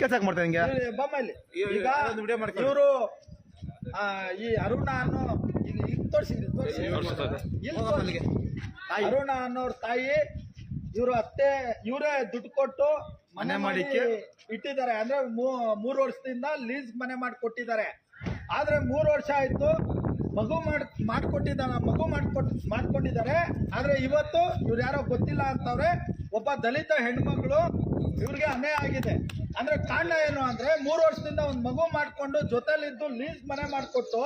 ಕೆಲ್ಸ ಮಾಡ್ತಾ ಬೊಮ್ಮಲ್ಲಿ ಈಗ. ಇವರು ಈ ಅರುಣ ಅನ್ನೋ ಈಗ ತೋರಿಸಿದ್ರಿ ತೋರಿಸಿ ಅರುಣ ಅನ್ನೋರ್ ತಾಯಿ ಇವರು ಅತ್ತೆ ಇವರೇ ದುಡ್ಡು ಕೊಟ್ಟು ಮನೆ ಮನೆ ಮಾಡಿ ಮಾಡಿಕ್ಕೆ? ಇಟ್ಟಿದ್ದಾರೆ. ಅಂದ್ರೆ ಮೂರು ವರ್ಷದಿಂದ ಲೀಸ್ ಮನೆ ಮಾಡಿ ಕೊಟ್ಟಿದ್ದಾರೆ. ಆದ್ರೆ ಮೂರು ವರ್ಷ ಆಯ್ತು ಮಗು ಮಾಡ್ ಮಾಡ್ಕೊಟ್ಟಿದ್ದಾನ ಮಗು ಮಾಡ್ಕೊಟ್ ಮಾಡ್ಕೊಂಡಿದ್ದಾರೆ. ಆದ್ರೆ ಇವತ್ತು ಇವ್ರು ಯಾರೋ ಗೊತ್ತಿಲ್ಲ ಅಂತವ್ರೆ ಒಬ್ಬ ದಲಿತ ಹೆಣ್ಮಗಳು ಇವ್ರಿಗೆ ಅನ್ಯಾಯ ಆಗಿದೆ. ಅಂದ್ರೆ ಕಾರಣ ಏನು ಅಂದ್ರೆ ಮೂರು ವರ್ಷದಿಂದ ಒಂದ್ ಮಗು ಮಾಡ್ಕೊಂಡು ಜೊತೆಲಿದ್ದು ಲೀಸ್ ಮನೆ ಮಾಡ್ಕೊಟ್ಟು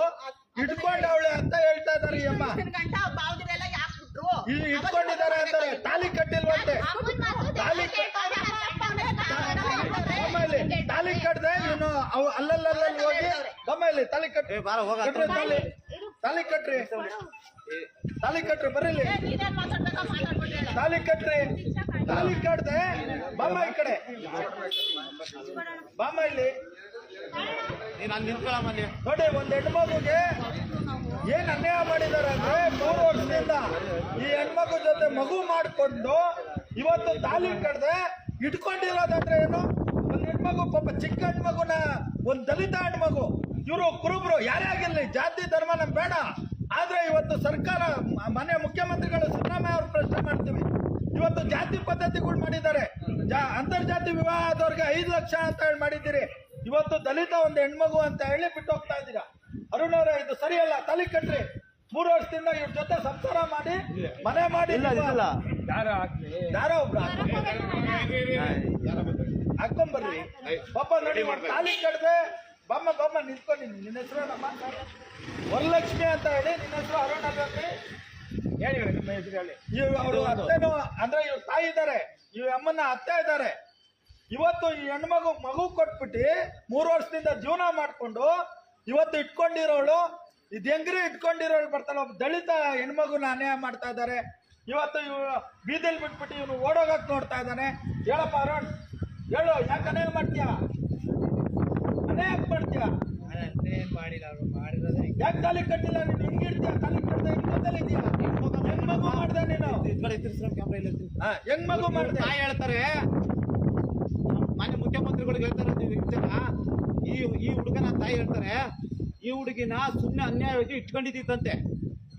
ಇಟ್ಕೊಂಡವಳೆ ಅಂತ ಹೇಳ್ತಾ ಇದಾರೆ ಈ ಅಮ್ಮ. ಗಂಟ ಬಾವ್ದಿರೆಲ್ಲ ಯಾಕ್ ಬಿಟ್ರು ಇಲ್ಲಿ ಇಟ್ಕೊಂಡಿದ್ದಾರೆ ಅಂತಾರೆ. ತಾಲಿ ಕಟ್ಟಿಲ್ವಂತೆ. ತಾಲಿ ತಾಲಿ ಕಟ್ಟದೆ ನೀನು ಅವು ಅಲ್ಲಲ್ಲಲ್ಲಿ ಹೋಗಿ ಬೊಮ್ಮಲ್ಲಿ ತಾಲಿ ಕಟ್ಟಿ ತಾಲಿ. ತಾಲಿ ಕಟ್ರಿ. ತಾಲಿ ಕಟ್ರಿ ಹೇಳು. ತಾಲಿ ಕಟ್ರಿ. ತಾಲಿ ಕಡ್ದೆ ಈ ಕಡೆ. ಬಾಮ ಇಲ್ಲಿ. ನೀನ್ ನಿಂತ್ಕೊಳ್ಳಮ್ಮ ಅಲ್ಲಿ ನೋಡಿ ಒಂದ್ ಹೆಣ್ಮಗುಗೆ ಏನ್ ಅನ್ಯಾಯ ಮಾಡಿದ್ದಾರೆ ಅಂದ್ರೆ ಮೂರು ವರ್ಷದಿಂದ ಈ ಹೆಣ್ಮಗು ಜೊತೆ ಮಗು ಮಾಡಿಕೊಂಡು ಇವತ್ತು ತಾಲಿ ಕಡ್ದೆ ಇಟ್ಕೊಂಡಿರೋದಂದ್ರೆ ಏನು? ಒಂದ್ ಹೆಣ್ಮಗು ಪಾಪ ಚಿಕ್ಕ ಹೆಣ್ಮಗುನ ಒಂದ್ ದಲಿತ ಹೆಣ್ಮಗು. ಇವರು ಕುರುಬರು ಯಾರೇ ಆಗಿರ್ಲಿ ಜಾತಿ ಧರ್ಮ ನಮ್ ಬೇಡ. ಆದ್ರೆ ಇವತ್ತು ಸರ್ಕಾರ ಮನೆ ಮುಖ್ಯಮಂತ್ರಿಗಳು ಸಿದ್ದರಾಮಯ್ಯ ಅವ್ರು ಪ್ರಶ್ನೆ ಮಾಡ್ತೀವಿ. ಇವತ್ತು ಜಾತಿ ಪದ್ಧತಿಗಳು ಮಾಡಿದ್ದಾರೆ. ಜಾ- ಅಂತರ್ಜಾತಿ ವಿವಾಹ ಆದವ್ರಿಗೆ ಐದು ಲಕ್ಷ ಅಂತ ಹೇಳಿ ಮಾಡಿದ್ದೀರಿ. ಇವತ್ತು ದಲಿತ ಒಂದು ಹೆಣ್ಮಗು ಅಂತ ಹೇಳಿ ಬಿಟ್ಟು ಹೋಗ್ತಾ ಇದ್ದೀರಾ. ಅರುಣ್ ಅವರ ಇದು ಸರಿಯಲ್ಲ ತಲೆ ಕಟ್ರಿ. ಮೂರು ವರ್ಷದಿಂದ ಇವ್ರ ಜೊತೆ ಸಂಸಾರ ಮಾಡಿ ಮನೆ ಮಾಡಿ ಇಲ್ಲ ಇಲ್ಲ ಯಾರೋ ಒಬ್ರು ಹಾಕೊಂಬರ್ರಿ. ಪಾಪ ನೋಡಿ ತಾಲಿ ಕಡ್ದೆ ಬಮ್ಮ ಬಮ್ಮ ನಿಂತ್ಕೊಂಡು ನಿನ್ನ ಹೆಸರು ನಮ್ಮ ವರಲಕ್ಷ್ಮಿ ಅಂತ ಹೇಳಿ ನಿನ್ನ ಹೆಸರು ಅರುಣ್ ಅಲ್ವೇ ಹೇಳಿ ನಿಮ್ಮ ಹೆಸರು ಹೇಳಿ. ಇವ್ ಅವರು ಅತ್ತೆನೋ ಅಂದ್ರೆ ಇವ್ರ ತಾಯಿ ಇದ್ದಾರೆ. ಇವ್ ಅಮ್ಮನ ಅತ್ತೆ ಇದ್ದಾರೆ. ಇವತ್ತು ಈ ಹೆಣ್ಮಗು ಮಗು ಕೊಟ್ಬಿಟ್ಟು ಮೂರು ವರ್ಷದಿಂದ ಜೀವನ ಮಾಡ್ಕೊಂಡು ಇವತ್ತು ಇಟ್ಕೊಂಡಿರೋಳು ಇದು ಹೆಂಗ್ರಿ ಇಟ್ಕೊಂಡಿರೋಳು ಬರ್ತಾಳೆ ಒಬ್ಬ ದಲಿತ ಹೆಣ್ಮಗುನ ಅನ್ಯಾಯ ಮಾಡ್ತಾ ಇದ್ದಾರೆ. ಇವತ್ತು ಇವ ಬೀದಿಲ್ ಬಿಟ್ಬಿಟ್ಟು ಇವನು ಓಡೋಗಕ್ ನೋಡ್ತಾ ಇದ್ದಾನೆ. ಹೇಳಪ್ಪ ಅರುಣ್ ಹೇಳು ಯಾಕೆ ಅನ್ಯಾಯ ಮಾಡ್ತೀಯ? ಯಾಕೆ ತಾಲಿ ಕಟ್ಟಿಲ್ಲ ನೀನು? ಹೆಂಗಿಡ್ತೀಯ ತಾಲಿ ಕಟ್ಟದೆ ಹೆಂಗ್ ಜೊತೆಲಿ ಹೆಂಗ್ ಮಗು ಮಾಡ್ದೆ ನೀನು? ಕಡೆ ತಿರ್ಸ್ಕೊಂಡು ಕ್ಯಾಮ್ರಾ ಇಲ್ಲ. ಹಾ, ಹೆಂಗ್ ಮಗು ಮಾಡ್ದೆ? ತಾಯಿ ಹೇಳ್ತಾರೆ ಮಾನ್ಯ ಮುಖ್ಯಮಂತ್ರಿಗಳಿಗೆ ಹೇಳ್ತಾರೆ ನೀವು ಈ ವಿಚಾರ ಈ ಈ ಹುಡುಗನ ತಾಯಿ ಹೇಳ್ತಾರೆ ಈ ಹುಡುಗಿನ ಸುಮ್ಮನೆ ಅನ್ಯಾಯವಾಗಿ ಇಟ್ಕೊಂಡಿದ್ದಂತೆ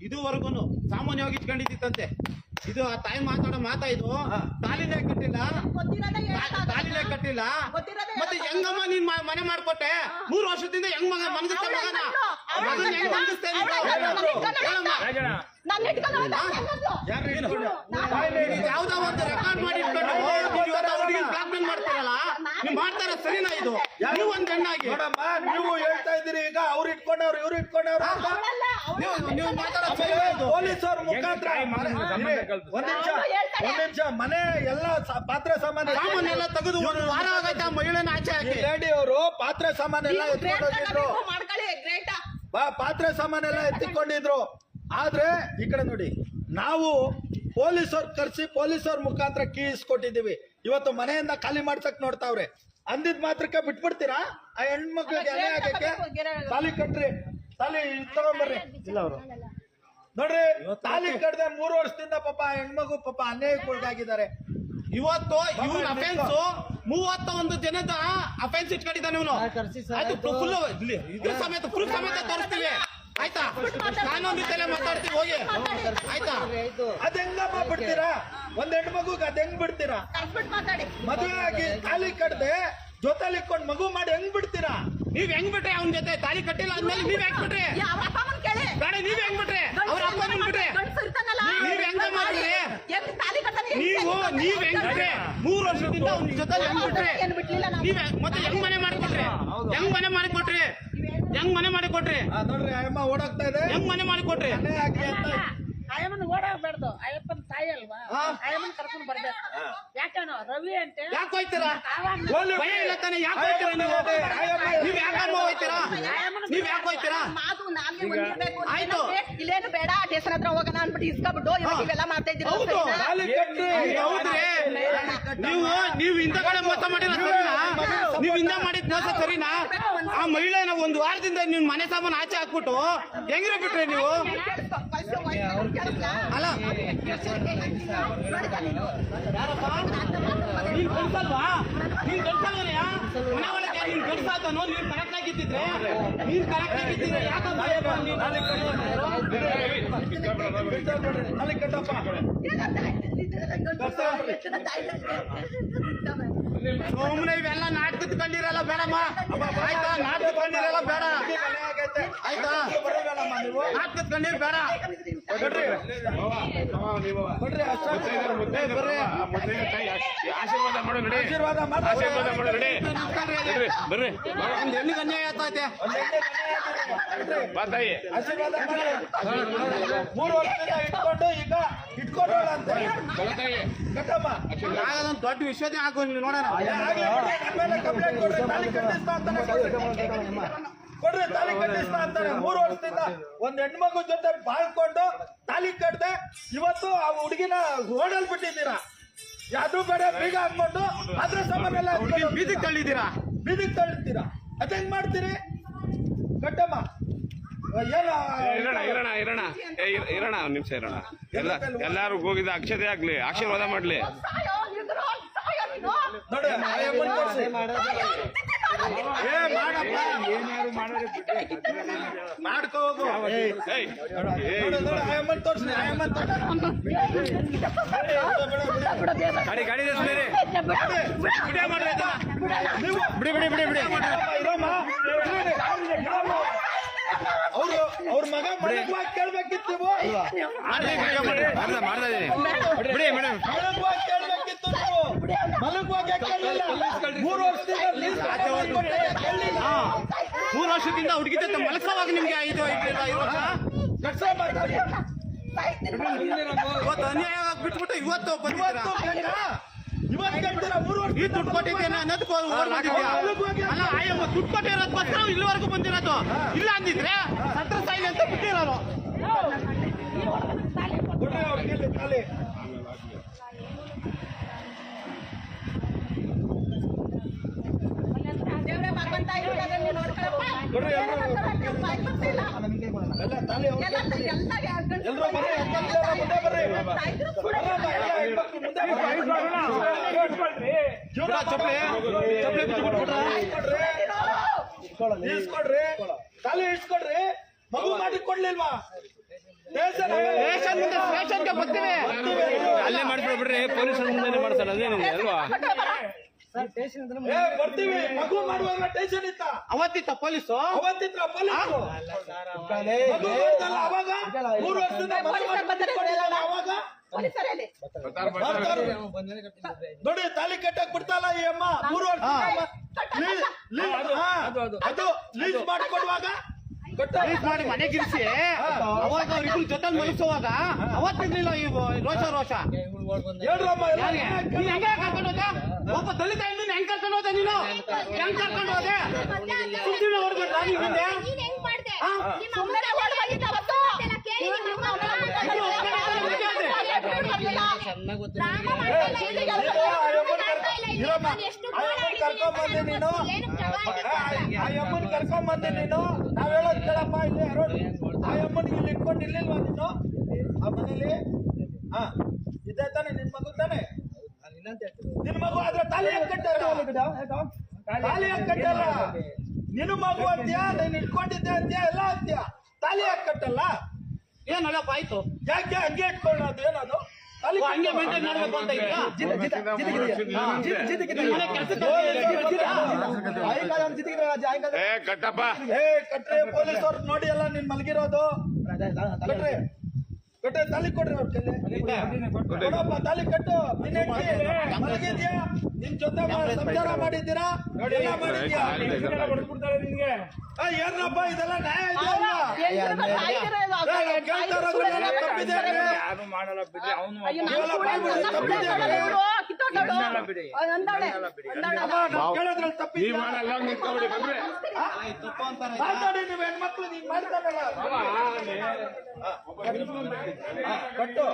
ಇದುವರೆಗೂ ಸಾಮಾನ್ಯವಾಗಿ ಇಟ್ಕೊಂಡಿದ್ದಂತೆ ಇದು ಆ ತಾಯಿ ಮಾತಾಡೋ ಮಾತಾ ಇದು? ತಾಲಿನೇ ಕಟ್ಟಿಲ್ಲ. ತಾಲಿನೇ ಕಟ್ಟಿಲ್ಲ? ಮತ್ತೆ ಹೆಂಗಮ್ಮ ನೀನ್ ಮನೆ ಮಾಡ್ಕೊಟ್ಟೆ? ಮೂರು ವರ್ಷದಿಂದ ಹೆಂಗ್ ಮಗ ಮನಗಿಸ್ತಾ ಅವ್ಳೇ ಮಗನ. ಹೆಂಗ್ ಯಾವ್ದೋ ಒಂದು ರೆಕಾರ್ಡ್ ಮಾಡಿ ಇವತ್ತು ಮಾಡ್ತಾರಲ್ಲ? ನೀವ್ ಮಾಡ್ತಾರ ಸರಿನಾ ಇದು? ನೀವು ಒಂದ್ ನೀವು ಹೇಳ್ತಾ ಇದ್ದೀರಿ ಈಗ ಅವ್ರು ಇಟ್ಕೊಂಡವ್ರು ಇವ್ರು ಇಟ್ಕೊಂಡವ್ರು ಅಂತ? ನೀವು ನೀವು ಮಾತಾಡೋದು ಆಮೇಲೆ ಇದು ಪೊಲೀಸವ್ರ ಮುಖಾಂತರ. ಒಂದ್ ನಿಮಿಷ ಒಂದ್ ನಿಮಿಷ ಮನೆ ಎಲ್ಲ ಸ- ಪಾತ್ರೆ ಸಾಮಾನು ಸಾಮಾನೆಲ್ಲ ತೆಗೆದು ಒಂದು ವಾರ ಆಗೈತೆ ಆ ಮಹಿಳೆನ ಆಚೆ ಹಾಕಿ. ಲೇಡಿ ಅವರು ಪಾತ್ರೆ ಸಾಮಾನೆಲ್ಲ ನೀವು great ಎತ್ಕೊಂಡು ಹೋಗಿದ್ರು. ತಗೋಬೇಕು, ಮಾಡ್ಕೊಳ್ಳಿ ಗ್ರೇಟ್. ಬಾ ಪಾತ್ರೆ ಸಾಮಾನೆಲ್ಲ ಎತ್ತಿಕೊಂಡಿದ್ರು. ಆದ್ರೆ ಈ ಕಡೆ ನೋಡಿ ನಾವು ಪೊಲೀಸವ್ರ ಕರ್ಸಿ ಪೊಲೀಸವ್ರ ಮುಖಾಂತರ ಕೀಸ್ ಕೊಟ್ಟಿದ್ದೀವಿ. ಇವತ್ತು ಮನೆಯಿಂದ ಖಾಲಿ ಮಾಡ್ಸಕ್ ನೋಡ್ತಾವ್ರೆ. ಅಂದಿದ್ ಮಾತ್ರಕ್ಕೆ ಬಿಟ್ಬಿಡ್ತೀರಾ? ಆ ಹೆಣ್ಮಕ್ಳಿಗೆ ಅನ್ಯಾಯ ಆಗಕ್ಕೆ ತಾಲಿ ಕಟ್ರಿ ತಾಲಿ ತಗೊಂಡ್ಬರ್ರಿ ಇಲ್ಲ ಅವರು. ನೋಡ್ರಿ ತಾಲಿ ಕಟ್ಟದೆ ಮೂರು ವರ್ಷದಿಂದ ಪಾಪ ಆ ಹೆಣ್ಮಗು ಪಾಪ ಅನ್ಯಾಯಕ್ಕೊಳಗಾಗಿದ್ದಾರೆ. ಇವತ್ತು ಇವನ್ ಅಫೆನ್ಸ್ ಮೂವತ್ತ ಒಂದು ಜನದ ಅಫೆನ್ಸ್ ಇಟ್ಕೊಂಡಿದ್ದಾನೆ ಇವನು. ಅದು ಫುಲ್ ಇದ್ರ ಸಮೇತ ಫುಲ್ ಸಮೇತ ತೋರಿಸ್ತೀವಿ. ಆಯ್ತಾ? ಕಾನೂನು ರೀತಿಯಲ್ಲೇ ಮಾತಾಡ್ತೀವಿ ಹೋಗಿ. ಆಯ್ತಾ? ಅದ್ ಹೆಂಗಮ್ಮ ಬಿಡ್ತೀರಾ ಒಂದ್ ಹೆಣ್ಮಗುಗ್ ಅದ್ ಹೆಂಗ್ ಬಿಡ್ತೀರಾ? ಮದುವೆ ಆಗಿ ತಾಲಿ ಕಟ್ದೆ ಜೊತೆಲಿ ಇಟ್ಕೊಂಡ್ ಮಗು ಮಾಡಿ ಹೆಂಗ್ ಬಿಡ್ತೀರಾ? ನೀವ್ ಹೆಂಗ್ ಬಿಟ್ರೆ ಅವನ ಜೊತೆ? ತಾಲಿ ಕಟ್ಟಿಲ್ಲ ಅಂದ್ಮೇಲೆ ನೀವ್ ಹೆಂಗ್ ಬಿಟ್ರೆ? ಬೇಡ ನೀವ್ ಹೆಂಗ್ ಬಿಟ್ರೆ? ಅವ್ರ ಅಪ್ಪ ಬಿಟ್ರೆ? ನೀವ್ ಹೆಂಗ ತಾಲಿ ಹೆಂಗ್ ನೀವು ನೀವ್ ಹೆಂಗ್ ಬಿಟ್ರೆ? ಮೂರ್ ವರ್ಷದಿಂದ ಅವ್ನ ಜೊತೆ ಹೆಂಗ್ ಬಿಟ್ರೆ? ನೀವ್. ಮತ್ತೆ ಹೆಂಗ್ ಮನೆ ಮಾಡಿಕೊಟ್ರಿ? ಹೆಂಗ್ ಮನೆ ಮಾಡಿಕೊಟ್ರಿ ಹೆಂಗ್ ಮನೆ ಮಾಡಿಕೊಟ್ರಿ ಆ, ನೋಡ್ರಿ ಅಮ್ಮ ಓಡಾಗ್ತಾ ಇದೆ? ಹೆಂಗ್ ಮನೆ ಮಾಡಿಕೊಟ್ರಿ ಕೊಟ್ರಿ? ಅಂತ. ಓಡಾಡ್ಬಾರ್ದು. ಅಯ್ಯಪ್ಪನ ತಾಯಿ ಅಲ್ವಾ? ಹಾ. ಅಯ್ಯಮ್ಮನ ಕರ್ಕೊಂಡು ಬರ್ಬೇಕು. ಯಾಕೇನೋ ರವಿ ಅಂತೆ. ಯಾಕೆ ಹೋಯ್ತೀರಾ? ಭಯ ಇಲ್ಲ ತಾನೆ ಯಾಕೆ ಹೋಯ್ತೀರಾ ನೀವು? ಅಯ್ಯಮ್ಮ, ನೀವ್ ಯಾಕಮ್ಮ ಹೋಯ್ತೀರಾ? ನೀವ್ ಯಾಕೆ ಹೋಯ್ತೀರಾ? ಮಾತು ನಾಲ್ಗೆ ಬಂದಿರ್ಬೇಕು ಆಯ್ತು. ಇಲ್ಲೇನು ಬೇಡ ಹತ್ರ ಹೋಗೋಣ ಅನ್ಬಿಟ್ಟು ಇಸ್ಕೊಬಿಟ್ಟು ಇವಾಗ ಇವೆಲ್ಲ ಮಾಡ್ತಾ ಇದ್ದೀರಾ ಹೌದು. ಸರಿನಾ? ಹೌದ್ರಿ. ನೀವು ನೀವು ಇಂಥ ಕಡೆ ಮೋಸ ಮಾಡಿಲ್ಲ ಸರಿನಾ? ನೀವು ಇಂದ ಮಾಡಿದ್ ಮೋಸ ಸರಿನಾ? ಆ ಮಹಿಳೆನ ಒಂದು ವಾರದಿಂದ ನೀವು ಮನೆ ಸಾಮಾನು ಆಚೆ ಹಾಕ್ಬಿಟ್ಟು ಹೆಂಗಿರ ಬಿಟ್ರಿ ನೀವು? ಅಲ್ಲ. ನೀನು? ನೀನ್ ಕಳ್ಸಲ್ವಾ ನೀನ್ ಕಳ್ಸಲ್ವನಯ್ಯ ಮನೆ ಒಳಗೆ ನೀನ್ ಗಡ್ಸಾತನೋ ನೀರ್ ಕರೆಕ್ಟ್ ಆಗಿದ್ದಿದ್ರೆ ನೀನ್ ಕರೆಕ್ಟ್ ಆಗಿದ್ದಿದ್ರೆ ಯಾಕಂತ ಅಲ್ಲಿ ಕಟ್ಟಪ್ಪ. ಸುಮ್ಮನೆ ಇವೆಲ್ಲ ನಾಟಕದ ಕಂಡಿರಲ್ಲ ಬೇಡಮ್ಮ. ಆಯ್ತಾ? ನಾಟಕದ ಕಂಡಿರಲ್ಲ ಬೇಡ. ಆಯ್ತಾ? ನಾಟಕದ ಕಂಡೀರ್. ಬೇಡ. ಆಶೀರ್ವಾದ ಮಾಡೋ ನಡಿ. ಆಶೀರ್ವಾದ ಆಶೀರ್ವಾದ ಮಾಡೋ ನಡಿ. ಬರ್ರಿ ಬರ್ರಿ. ಒಂದ್ ಹೆಣ್ಣಿಗೆ ಅನ್ಯಾಯ ಆಶೀರ್ವಾದ ಮೂರು ವರ್ಷದಿಂದ ಇಟ್ಕೊಂಡು ಈಗ ಇಟ್ಕೊಂಡು ಅಂತ ತಾಯಿ ಕಟ್ಟಮ್ಮ ನಾಗದೊಂದು ದೊಡ್ಡ ವಿಷಯನೇ ನೀವು ನೋಡೋಣ. ಕಂಪ್ಲೇಂಟ್ ಕೊಡ್ರಿ ತಾಲಿ ಕಟ್ಟಿಸ್ತಾ ಅಂತಾನೆ ಕೊಡ್ರಿ. ತಾಲಿ ಕಟ್ಟಿಸ್ತಾ ಅಂತಾನೆ. ಮೂರು ವರ್ಷದಿಂದ ಒಂದ್ ಹೆಣ್ಮಗು ಜೊತೆ ಬಾಳ್ಕೊಂಡು ತಾಲಿ ಕಟ್ಟದೆ ಇವತ್ತು ಆ ಹುಡುಗಿನ ರೋಡಲ್ಲಿ ಬಿಟ್ಟಿದ್ದೀರಾ? ಯಾವ್ದು ಬೇಡ ಬೀಗ ಹಾಕೊಂಡು ಅದ್ರ ಸಾಮಾನೆಲ್ಲ ಎತ್ಕೊಂಡು ಬೀದಿಗೆ ತಳ್ಳಿದ್ದೀರಾ? ಬೀದಿಗೆ ತಳ್ಳಿದ್ದೀರಾ ಅದ್ ಹೆಂಗ್ ಮಾಡ್ತೀರಿ? ಕಟ್ಟಮ್ಮ ಏನ ಇರೋಣ ಇರೋಣ ಇರೋಣ. ಏ, ಇರ- ಇರೋಣ ಒಂದ್ ನಿಮಿಷ ಇರೋಣ. ಎಲ್ಲ ಎಲ್ಲಾರು ಹೋಗಿದ ಅಕ್ಷತೆ ಆಗ್ಲಿ ಆಶೀರ್ವಾದ ಮಾಡ್ಲಿ. ಮಾಡ್ಕೋ. ಗಾಡಿ ಬಿಡಿ ಬಿಡಿ ಬಿಡಿ ಬಿಡಿ. ಅವ್ರು ಅವ್ರ ಮಗ ಮನೆಗ್ ಹೋಗಿ ಕೇಳ್ಬೇಕಿತ್ತು ನೀವು? ಮಾಡ್ರಿ ವಿಡಿಯೋ ಮಾಡ್ರಿ ಮಾಡ್ದ ಮಾಡ್ತಾ ಇದೀನಿ ಬಿಡಿ ಮೇಡಮ್ ಮನೆಗ್ ಹೋಗಿ ಕೇಳ್ಬೇಕಿತ್ತು ನೀವು? ಮಲಗ್ ಹೋಗಿ ಯಾಕ್ ಕೇಳ್ಲಿಲ್ಲ? ಮೂರು ವರ್ಷದಿಂದ ಲೀಸ್ ಕೊಟ್ಟೆ ಯಾಕ್ ಕೇಳ್ಲಿಲ್ಲ? ಮೂರು ವರ್ಷದಿಂದ ಹುಡುಗಿ ಜೊತೆ ಮಲಸವಾಗ ನಿಮ್ಗೆ ಐದು ಐದು ಐದು ವರ್ಷ? ಮಾತಾಡಿ. ಇವತ್ತು ಅನ್ಯಾಯ ಬಿಟ್ಬಿಟ್ಟು ಇವತ್ತು ಬಂದಿದ್ದೀರಾ? ಇವತ್ತು ಬೇಕಾ? ಇವತ್ತು ಕೇಳ್ತೀರಾ ಮೂರು ವರ್ಷ ಈ ದುಡ್ಡು ಕೊಟ್ಟಿದ್ದೇನೆ ಅನ್ನೋದು ಓಡ್ ಬಂದಿದ್ಯಾ ಅಲ್ಲ ಆಯಮ್ಮ ದುಡ್ಡು ಕೊಟ್ಟಿರೋದಕ್ಕೋಸ್ಕರ ಇಲ್ಲಿವರೆಗೂ ಬಂದಿರೋದು. ಇಲ್ಲ ಅಂದಿದ್ರೆ ಸತ್ರ ಸಾಯಿಲಿ ಅಂತ ಬಿಟ್ಟಿರೋರು. ಎಲ್ಲ ಅವ್ರ ಕೈಲಿ ತಾಲಿ. ಇಸ್ಕೊಡ್ರಿ ತಾಲಿ ಇಸ್ಕೊಡ್ರಿ ಮಗು ಮಾಡಿ ಕೊಡ್ಲಿಲ್ವಾ ಸ್ಟೇಷನ್ಗೆ ಬರ್ತೀವಿ ಅಲ್ಲೇ ಮಾಡ್ಬಿಡಿ ಬಿಡ್ರಿ ಪೊಲೀಸ್ ಮುಂದೆ ಮಾಡ್ತಾರೆ ಅದೇನಿದೆ ಅಲ್ವಾ ಬರ್ತೀವಿ ಮಗು ಮಾಡುವಾಗ ಟೆನ್ಷನ್ ಇತ್ತ ಅವತ್ತಿತ್ತ ಪೊಲೀಸು ಅವತ್ತಿತ್ತ ಮಾಡ್ದಲ್ಲ ಅವಾಗ ಮೂರು ವರ್ಷದಿಂದ ಅವಾಗ. ನೋಡಿ ತಾಲಿ ಕಟ್ಟಕ್ ಬಿಡ್ತಾಲ ಈ ಅಮ್ಮ? ಮೂರು ವರ್ಷ ಅದು ಲೀಸ್ ಮಾಡಿಕೊಡುವಾಗ? ಮಾಡಿ ಮನೆ ಮನೆಗಿರಿಸಿ ಅವಾಗ ಅವ್ರಿಬ್ರು ಜೊತೆ ಮಲಗಿಸುವಾಗ ಅವತ್ತಿರ್ಲಿಲ್ಲ ಈ ರೋಷ ರೋಷ. ಹೇಳ್ರಮ್ಮ ಎಲ್ಲ ಯಾರಿಗೆ? ನೀನ್ ಹೆಂಗೆ ಕರ್ಕೊಂಡು ಹೋದೆ? ಒಬ್ಬ ದಲಿತ ಹೆಣ್ಣು ಹೆಂಗ್ ಕರ್ಕೊಂಡು ಹೋದೆ ನೀನು? ಹೆಂಗ್ ಕರ್ಕೊಂಡು ನೀನ್ ಹಿಂದೆ? ಹೆಂಗ್ ಆಡಿದ್ದೀನಿ ಕರ್ಕೊಂಬಂದೆ ನೀನು? ಆ ಅಮ್ಮನ್ ಕರ್ಕೊಂಬಂದೆ ನೀನು. ನಾವ್ ಹೇಳೋದ್ ಕೇಳಪ್ಪ ಇಲ್ಲಿ ಯಾರೋ ಆ ಅಮ್ಮನ್ ಇಲ್ಲಿ ಇಟ್ಕೊಂಡು ಇರ್ಲಿಲ್ವಾ ನೀನು? ಆ ಮನೇಲಿ? ಹಾ ಇದೇ ತಾನೆ ನಿನ್ ಮಗು ತಾನೆ. ನಿನ್ ಮಗು ಆದ್ರೆ ತಾಲಿ ಕಟ್ಟಲ್ಲ ತಾಲಿ ಯಾಕೆ ಕಟ್ಟಲ್ಲ ನಿನ್ನ ಮಗು ಅಂತ್ಯಾ? ನೀನ್ ಇಟ್ಕೊಂಡಿದ್ದೆ ಅಂತ್ಯಾ? ಎಲ್ಲ ಅಂತ್ಯಾ? ತಾಲಿ ಯಾಕೆ ಕಟ್ಟಲ್ಲ ಏನಲ್ಲಪ್ಪ ಆಯ್ತು. ಯಾಕೆ ಹಂಗೆ ಇಟ್ಕೊಳ್ಳೋದು? ಏನದು? ಹಂಗೆ ಮೇಂಟೈನ್ ಮಾಡಬೇಕು ಅಂತ ಈಗ ಕಟ್ಟಪ್ಪ ಕಟ್ರಿ ಪೊಲೀಸ್ ಅವ್ರು ನೋಡಿ ಎಲ್ಲ ನೀನ್ ಮಲಗಿರೋದು ಕಟ್ರೆ ಕಟ್ರಿ ತಾಲಿ ಕೊಡ್ರಿ ಅವ್ರ ಕೊಡಪ್ಪ ತಾಲಿ ಕಟ್ಟು ಮಲಗಿದ್ಯಾ ನಿನ್ ಜೊತೆ ಸಂಚಾರ ಮಾಡಿದ್ದೀರಾ ಎಲ್ಲ ಮಾಡಿದ್ಯಾ ಏನಪ್ಪ ಇದೆಲ್ಲ ನ್ಯಾಯ ಇದೆಯಾ ಅಲ್ವಾ? ಕೇಳೋದ್ರಲ್ಲಿ? ನೀವ್ ಮಾಡಲ್ಲ ಬಿಡಿ ಬಂದ್ರೆ ತಪ್ಪು ಅಂತಾರೆ. ಮಾತಾಡಿ ನೀವು ಹೆಣ್ಮಕ್ಳು ನೀನ್ ಮಾಡ್ತಾರಲ್ಲ. ಹಾ, ಕಟ್ಟು.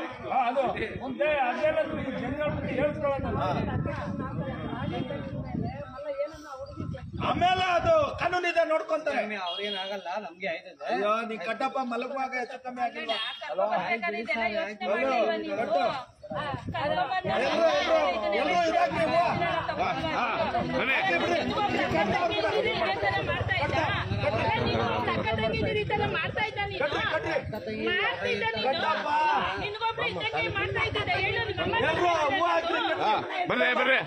ಆಮೇಲೆ ಅದು ನೋಡ್ಕೊಂತಾರೆ. ಅವ್ರೇನಾಗಲ್ಲ ನಮ್ಗೆ ಆಯ್ತದೆ. ಅಯ್ಯೋ ನೀ ಕಟ್ಟಪ್ಪ ಮಲಗುವಾಗ ಹೆಚ್ಚು ಕಮ್ಮಿ ಆಗಿಲ್ಲ. ಮಾಡ್ತಾ ಇದ್ದ? ನೀನು? ಕಟ್ರಿ ಮಾಡ್ತಿದ್ದ ನೀನು. ನಿನ್ಗೊಬ್ರು ಇದ್ದಂಗೆ ಮಾಡ್ತಾ ಇದ್ದಿದ್ದೆ ಹೇಳು ಬರ್ರಿ ಬರ್ರಿ.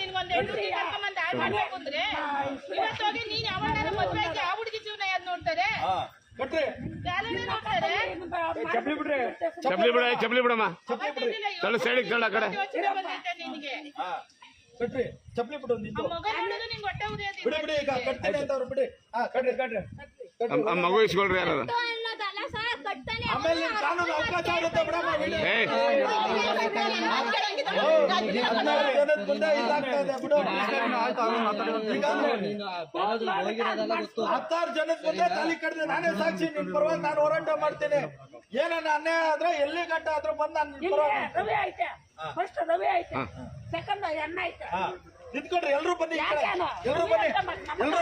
ನಿನ್ಗೊಂದ್ ಹೆಂಡ್ತಿ ಕರ್ಕೊಂಬಂದ್ ಹಾಳ್ ಮಾಡ್ಬೇಕು ಅಂದ್ರೆ? ಇವತ್ತು ಹೋಗಿ ನೀನ್ ಯಾವನ್ನಾರ ಮದ್ವೆ ಆಗಿ ಆ ಹುಡುಗಿ ಜೀವನ ಯಾವ್ದು ನೋಡ್ತಾರೆ ಕಟ್ರಿ ಜಾಲನೆ ನೋಡ್ತಾರೆ ಚಪ್ಲಿ ಬಿಡ ಚಪ್ಲಿ ಬಿಡಮ್ಮ ತಳ್ಳು ಸೈಡಿಗೆ ತಳ್ಳು ಆ ಕಡೆ ಯೋಚನೆ ಬಂದೈತೆ ನಿನ್ಗೆ ಹಾ, ಕಟ್ರಿ ಚಪ್ಲಿ ಬಿಡು ನಿಂದು ಮಗ ನೋಡಿದ್ರೆ ನಿಂಗೆ ಹೊಟ್ಟೆ ಉರಿಯೋದಿಲ್ಲ ಬಿಡಿ ಬಿಡಿ ಈಗ ಕಟ್ತೀನಿ ಅಂತ ಅವ್ರು ಬಿಡಿ ಹಾ ಕಟ್ರಿ ಕಟ್ರಿ ಕಟ್ರಿ ಆ ಮಗು ಇಸ್ಕೊಳ್ರಿ ಯಾರು ಅನ್ನೋದಲ್ಲ ಸರ್ ಕಟ್ತಾನೆ ಆಮೇಲೆ ಕಾನೂನು ಅವಕಾಶ ಆಗುತ್ತೆ ಬಿಡಮ್ಮ ಬಿಡಿ ಏ ಹತ್ತಾರು ಜನದ ಮುಂದೆ ತಲೆ ಕಡ್ದೆ ನಾನೇ ಸಾಕ್ಷಿ ನಿನ್ ಪರವಾಗಿ ನಾನು ಹೋರಾಟ ಮಾಡ್ತೀನಿ. ಏನನ್ನ ಅನ್ಯಾಯ ಆದ್ರೆ ಎಲ್ಲಿ ಗಂಟ ಆದ್ರೂ ಬಂದು ನಾನು ರವಿ ಐತೆ ಫಸ್ಟ್ ರವಿ ಐತೆ ಸೆಕೆಂಡ್ ಎಣ್ಣೆ ಐತೆ. ನಿಂತ್ಕೊಡ್ರಿ ಎಲ್ರು ಬನ್ನಿ ಬನ್ನಿ. ಎಲ್ರು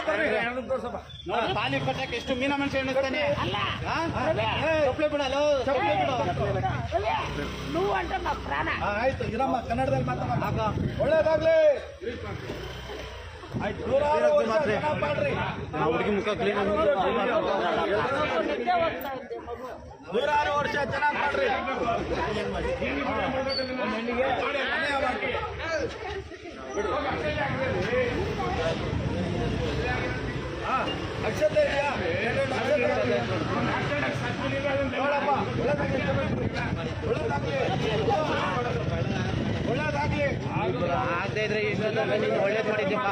ಕಟ್ಟಕ್ಕೆ ಎಷ್ಟು ಮೀನ ಮನುಷ್ಯ ಚಪ್ಪಲೆ ಬಿಡ ಚಪ್ಪಲೆ ಬಿಡು. ಆಯ್ತು ಇರಮ್ಮ ಕನ್ನಡದಲ್ಲಿ ಮಾತಾಡ ಒಳ್ಳೇದಾಗ್ಲಿ. ಹುಡುಗಿ ಮುಖ ಕ್ಲೀನ್ ನೂರಾರು ವರ್ಷ ಚೆನ್ನಾಗಿ ಮಾಡ್ರಿ ಒಳ್ಳೇದಾಗ್ಲಿ, ಆಗದೆ ಇದ್ರೆ ಇಷ್ಟೊಂದು ನೀನು ಒಳ್ಳೇದು ಮಾಡಿದ್ದೀಪ್ಪ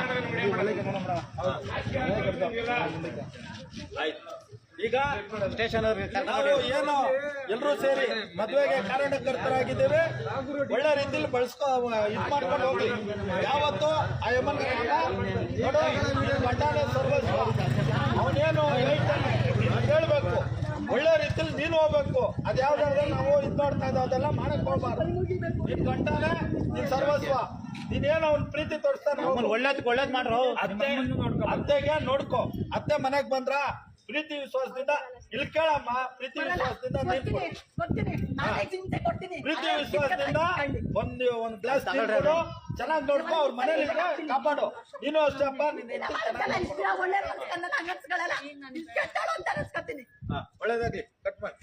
ಈಗ ನಾವು ಏನು ಎಲ್ಲರೂ ಸೇರಿ ಮದುವೆಗೆ ಕಾರಣಕರ್ತರಾಗಿದ್ದೇವೆ. ಒಳ್ಳೆ ರೀತಿಯಲ್ಲಿ ಬಳಸ್ಕೊ ಇದು ಮಾಡ್ಕೊಂಡು ಹೋಗಿ ಯಾವತ್ತು ಆ ಯಮನ್ ಬಟಾಣೆ ಸರ್ವಿಸ್ ಸರ್ವಸ್ವ. ಅವನೇನು ಹೇಳ್ತಾನೆ ಅದ್ ಹೇಳ್ಬೇಕು. ಒಳ್ಳೆ ರೀತಿಯಲ್ಲಿ ನೀನು ಹೋಗ್ಬೇಕು. ಅದ್ಯಾವ್ದಾದ್ರೆ ನಾವು ಇದು ಮಾಡ್ತಾ ಇದ್ದೋ. ಅದೆಲ್ಲ ಮಾಡಕ್ ಹೋಗ್ಬಾರ್ದು. ನಿನ್ ಗಂಟಾನೆ ನಿನ್ ಸರ್ವಸ್ವ. ನೀನೇನು ಅವ್ನ ಪ್ರೀತಿ ತೋರಿಸ್ತಾನೆ. ಒಳ್ಳೇದ್ ಒಳ್ಳೇದ್ ಮಾಡ್ರು. ಅತ್ತೆ ಅತ್ತೆಗೆ ನೋಡ್ಕೊ. ಅತ್ತೆ ಮನೆಗ್ ಬಂದ್ರ? ಪ್ರೀತಿ ವಿಶ್ವಾಸದಿಂದ ಇಲ್ಲಿ ಕೇಳಮ್ಮ ಪ್ರೀತಿ ವಿಶ್ವಾಸದಿಂದ ಪ್ರೀತಿ ವಿಶ್ವಾಸದಿಂದ ಒಂದು ಒಂದ್ ಗ್ಲಾಸ್ ಕೊಡು. ಚೆನ್ನಾಗಿ ನೋಡ್ಕೊ ಅವ್ರ ಮನೇಲಿ ಕಾಪಾಡು. ನೀನು ಅಷ್ಟಪ್ಪ ಅಪ್ಪ ನಿನ್ನ ಹೆಂಡ್ತಿ ಚೆನ್ನಾಗಿ ಒಳ್ಳೆ ಅಂತ ಅನ್ಸ್ಕೊತೀನಿ. ಹಾ, ಒಳ್ಳೇದಾಗ್ಲಿ ಕಟ್ ಮಾಡಿ.